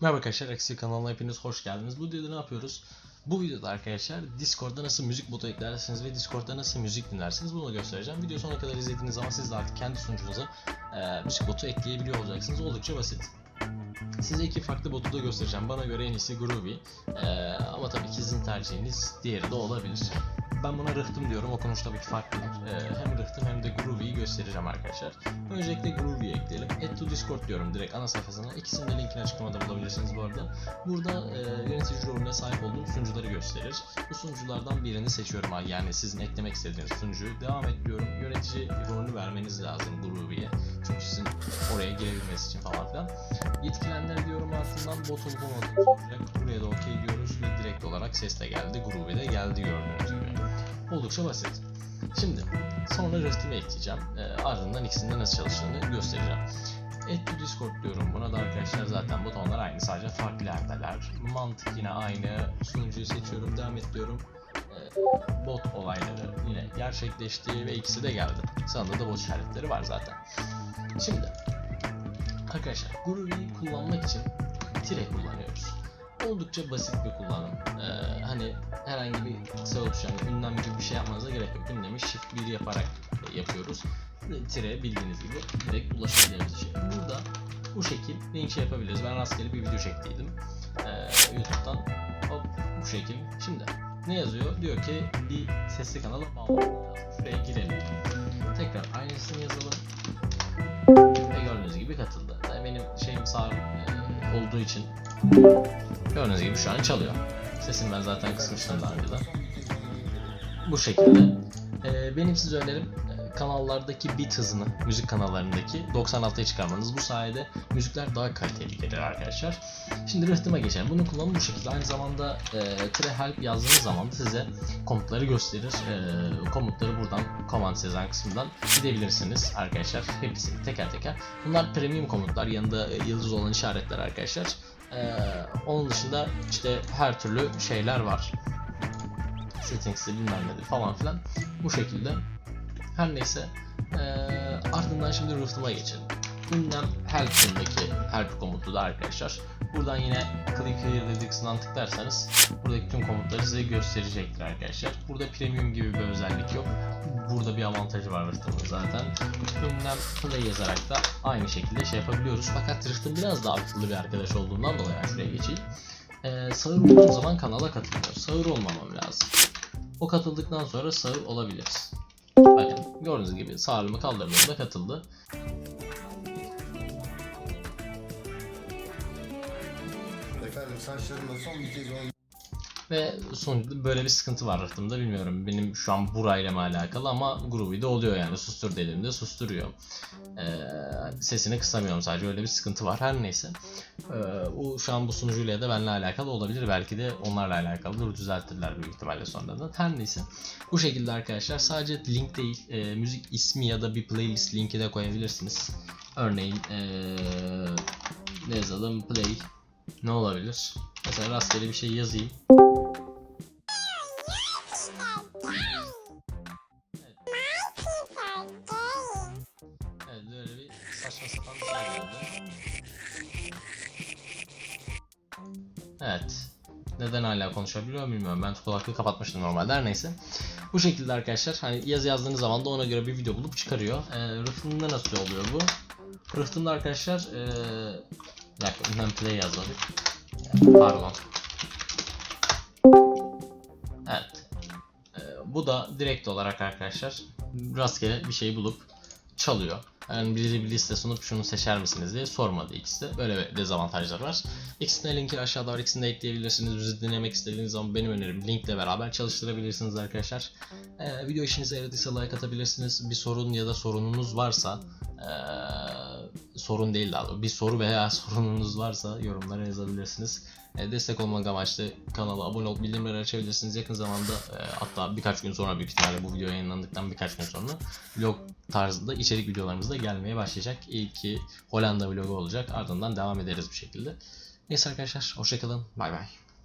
Merhaba arkadaşlar, Axel kanalına hepiniz hoş geldiniz. Bu videoda ne yapıyoruz? Bu videoda arkadaşlar Discord'da nasıl müzik botu eklersiniz ve Discord'da nasıl müzik dinlersiniz bunu göstereceğim. Video sonuna kadar izlediğiniz zaman siz de artık kendi sunucunuza e, müzik botu ekleyebiliyor olacaksınız. Oldukça basit. Size iki farklı botu da göstereceğim. Bana göre en iyisi Groovy. E, ama tabii ki sizin tercihiniz diğeri de olabilir. Ben buna rıhtım diyorum. Okunuş tabii ki farklıdır. Ee, hem rıhtım hem de Groovy'yi göstereceğim arkadaşlar. Öncelikle Groovy'yi ekleyelim. Discord diyorum direkt ana sayfasına. İkisinin de linkini açıklamada bulabilirsiniz bu arada. Burada e, yönetici rolüne sahip olduğum sunucuları gösterir. Bu sunuculardan birini seçiyorum. Yani sizin eklemek istediğiniz sunucuyu. Devam et diyorum. Yönetici rolünü vermeniz lazım Groovy'ye. Çünkü sizin oraya girebilmesi için falan filan. Yetkilendir diyorum ardından bot olup olmadığını. Buraya da okey diyoruz ve direkt olarak ses de geldi. Groovy'de geldi gördüğünüz gibi. Oldukça basit. Şimdi sonra rıhtımı ekleyeceğim. Ee, ardından ikisinin nasıl çalıştığını göstereceğim. To Discord diyorum. Buna da arkadaşlar zaten butonlar aynı sadece farklı. Mantık yine aynı. Sunucuyu seçiyorum. Devam et diyorum. Ee, bot olayları yine gerçekleşti ve ikisi de geldi. Sanırım da bot işaretleri var zaten. Şimdi arkadaşlar Groovy'yi kullanmak için tire kullanıyoruz. Oldukça basit bir kullanım. Ee, hani herhangi bir tuş yani ünlem gibi bir şey yapmanıza gerek yok. Ünlemi shift 1 yaparak yapıyoruz. Tire bildiğiniz gibi direkt ulaşabileceğimiz şey. Burada bu şekil link şey yapabiliriz. Ben rastgele bir video çektiydim. Ee, YouTube'dan hop bu şekil. Şimdi ne yazıyor? Diyor ki bir sesli kanala bağlanmak lazım. Şuraya girelim. Tekrar aynısını yazalım. Ve gördüğünüz gibi katıldı. Yani benim şeyim sağ e, olduğu için gördüğünüz gibi şu an çalıyor. Sesini ben zaten kısmıştım daha önceden. Bu şekilde. Ee, benim size önerim kanallardaki bit hızını, müzik kanallarındaki 96'ya çıkarmanız. Bu sayede müzikler daha kaliteli gelir arkadaşlar. Şimdi rıhtıma geçelim. Bunun kullanımı bu şekilde. Aynı zamanda e, tire help yazdığınız zaman size komutları gösterir. E, komutları buradan command sezen kısmından gidebilirsiniz arkadaşlar. Hepsini teker teker. Bunlar premium komutlar. Yanında e, yıldız olan işaretler arkadaşlar. Ee, onun dışında işte her türlü şeyler var. Settings'i bilmem nedir falan filan. Bu şekilde. Her neyse. Ee, ardından şimdi rıhtıma geçelim. Ünlem help'indeki help komutu da arkadaşlar. Buradan yine click here dediği kısımdan tıklarsanız buradaki tüm komutları size gösterecektir arkadaşlar. Burada premium gibi bir özellik yok. Burada bir avantajı var rıhtımın zaten. Ünlem play yazarak da aynı şekilde şey yapabiliyoruz. Fakat rıhtım biraz daha akıllı bir arkadaş olduğundan dolayı şuraya geçeyim. Ee, sağır olduğum zaman kanala katılmıyor. Sağır olmamam lazım. O katıldıktan sonra sağır olabiliriz. Bakın gördüğünüz gibi sağırımı kaldırdığımda katıldı. Efendim saçlarımda son bir kez Ve sonuçta böyle bir sıkıntı var rıhtımda bilmiyorum. Benim şu an burayla mı alakalı ama Groovy'de oluyor yani. Sustur dediğimde susturuyor. Ee, sesini kısamıyorum sadece öyle bir sıkıntı var. Her neyse. Ee, o şu an bu sunucuyla da benimle alakalı olabilir. Belki de onlarla alakalıdır. Düzeltirler büyük ihtimalle sonradan. Her neyse. Bu şekilde arkadaşlar sadece link değil e, müzik ismi ya da bir playlist linki de koyabilirsiniz. Örneğin e, ne yazalım play ne olabilir? Mesela rastgele bir şey yazayım. Evet şey. Neden hala konuşabiliyor bilmiyorum. Ben kulaklığı kapatmıştım normalde her neyse. Bu şekilde arkadaşlar hani yazı yazdığınız zaman da ona göre bir video bulup çıkarıyor. Ee, rıhtımda nasıl oluyor bu? Rıhtımda arkadaşlar ee... Bir dakika play yazmadık. Pardon. Evet. Ee, bu da direkt olarak arkadaşlar rastgele bir şey bulup çalıyor. Yani biri bir liste sunup şunu seçer misiniz diye sormadı ikisi. Böyle bir dezavantajlar var. İkisinin linki aşağıda var. İkisini de ekleyebilirsiniz. Bizi dinlemek istediğiniz zaman benim önerim linkle beraber çalıştırabilirsiniz arkadaşlar. Ee, video işinize yaradıysa like atabilirsiniz. Bir sorun ya da sorununuz varsa ee, sorun değil daha doğrusu. Bir soru veya sorununuz varsa yorumlara yazabilirsiniz. E, destek olmak amaçlı kanala abone olup bildirimleri açabilirsiniz. Yakın zamanda e, hatta birkaç gün sonra büyük ihtimalle bu video yayınlandıktan birkaç gün sonra vlog tarzında içerik videolarımız da gelmeye başlayacak. İlki Hollanda vlogu olacak. Ardından devam ederiz bu şekilde. Neyse arkadaşlar hoşçakalın. Bay bay.